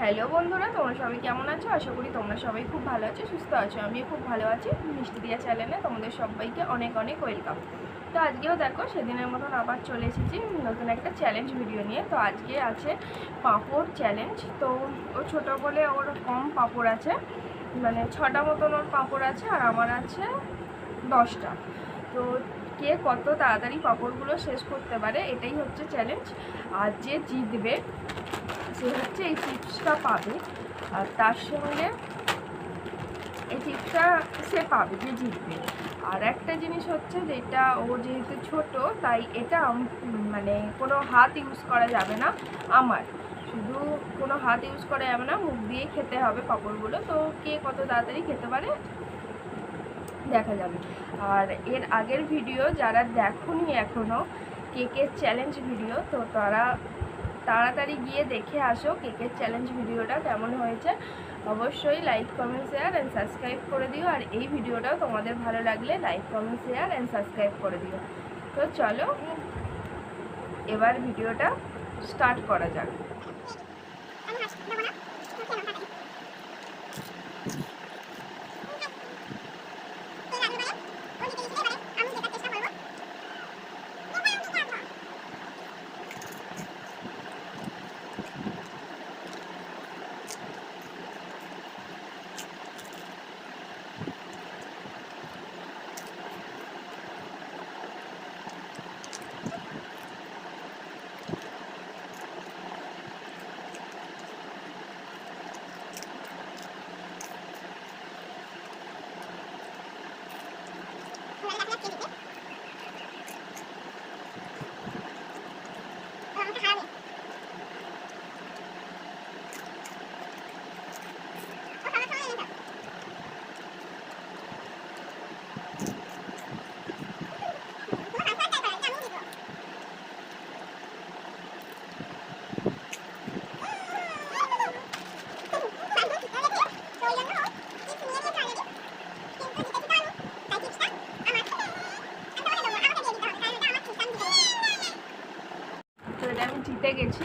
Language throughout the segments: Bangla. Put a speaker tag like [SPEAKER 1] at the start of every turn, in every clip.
[SPEAKER 1] হ্যালো বন্ধুরা, তোমরা সবাই কেমন আছো? আশা করি তোমরা সবাই খুব ভালো আছো, সুস্থ আছো, আমিও খুব ভালো আছি। মিষ্টি দিয়া চ্যানেলে তোমাদের সবাইকে অনেক অনেক ওয়েলকাম। তো আজকেও দেখো, সেদিনের মতন আবার চলে এসেছি নতুন একটা চ্যালেঞ্জ ভিডিও নিয়ে। তো আজকে আছে পাঁপড় চ্যালেঞ্জ তো ও ছোটো বলে ওর কম পাঁপড় আছে। মানে ছটা মতন ওর পাঁপড় আছে আর আমার আছে দশটা। তো কে কত তাড়াতাড়ি পাঁপড়গুলো শেষ করতে পারে, এটাই হচ্ছে চ্যালেঞ্জ আর যে জিতবে সে হচ্ছে এই চিপসটা পাবে, আর তার সঙ্গে এই চিপসটা সে পাবে যে জিতবে। আর একটা জিনিস হচ্ছে যেটা ও যেহেতু ছোট, তাই এটা মানে কোনো হাত ইউজ করা যাবে না আমার। শুধু কোনো হাত ইউজ করা যাবে না, মুখ দিয়ে খেতে হবে পাঁপড়গুলো তো কে কত তাড়াতাড়ি খেতে পারে, দেখা যাবে। আর এর আগের ভিডিও যারা দেখোনি এখনও কেকের চ্যালেঞ্জ ভিডিও তো তারা তাড়াতাড়ি গিয়ে দেখে আসো কেকের চ্যালেঞ্জ ভিডিওটা কেমন হয়েছে। অবশ্যই like comment share and subscribe করে দিও। আর এই ভিডিওটাও তোমাদের ভালো লাগলে like comment share and subscribe করে দিও। তো চলো, এবার ভিডিওটা স্টার্ট করা যাক। তো এটা আমি জিতে গেছি।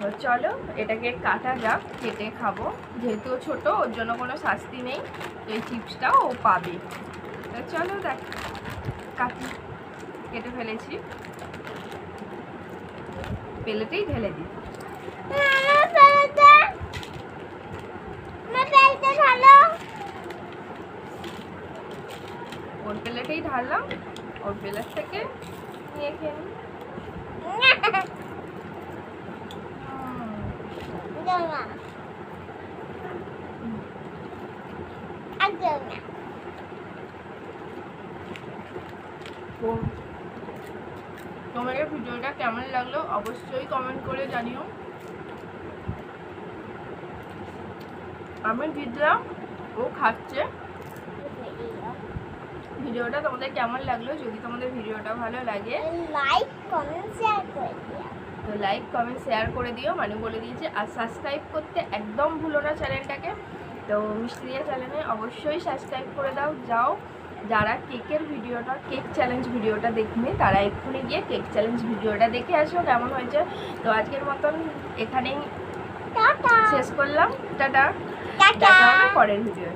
[SPEAKER 1] তো চলো, এটাকে কাটা যাক, কেটে খাব। যেহেতু ছোট, ওর জন্য কোনো শাস্তি নেই। তো এই চিপসটা ও পাবে। তো চলো দেখ, কাটি। কেটে ফেলেছি। পেলেতেই ঢেলে দিই। ওর প্লেটেই ঢাললাম। ওর প্লেট থেকে নিয়ে খেয়ে নিই হুম। তো তোমাদের ভিডিওটা কেমন লাগল অবশ্যই কমেন্ট করে জানিও। আমি জিতলাম ও খাচ্ছে। ভিডিওটা তোমাদের কেমন লাগল? যদি তোমাদের ভিডিওটা ভালো লাগে।
[SPEAKER 2] লাইক কমেন্ট শেয়ার করে দিও।
[SPEAKER 1] তো লাইক কমেন্ট শেয়ার করে দিও। মানে বলে দিয়েছে আর সাবস্ক্রাইব করতে একদম ভুলো না চ্যানেলটাকে তো মিষ্টি দিয়া চ্যানেলে অবশ্যই সাবস্ক্রাইব করে দাও। যাও যারা কেকের ভিডিওটা কেক চ্যালেঞ্জ ভিডিওটা দেখবে তারা এক্ষুনি গিয়ে কেক চ্যালেঞ্জ ভিডিওটা দেখে আসো কেমন হয়েছে। তো আজকের মতন এখানেই শেষ করলাম। টাটা। পরের ভিডিও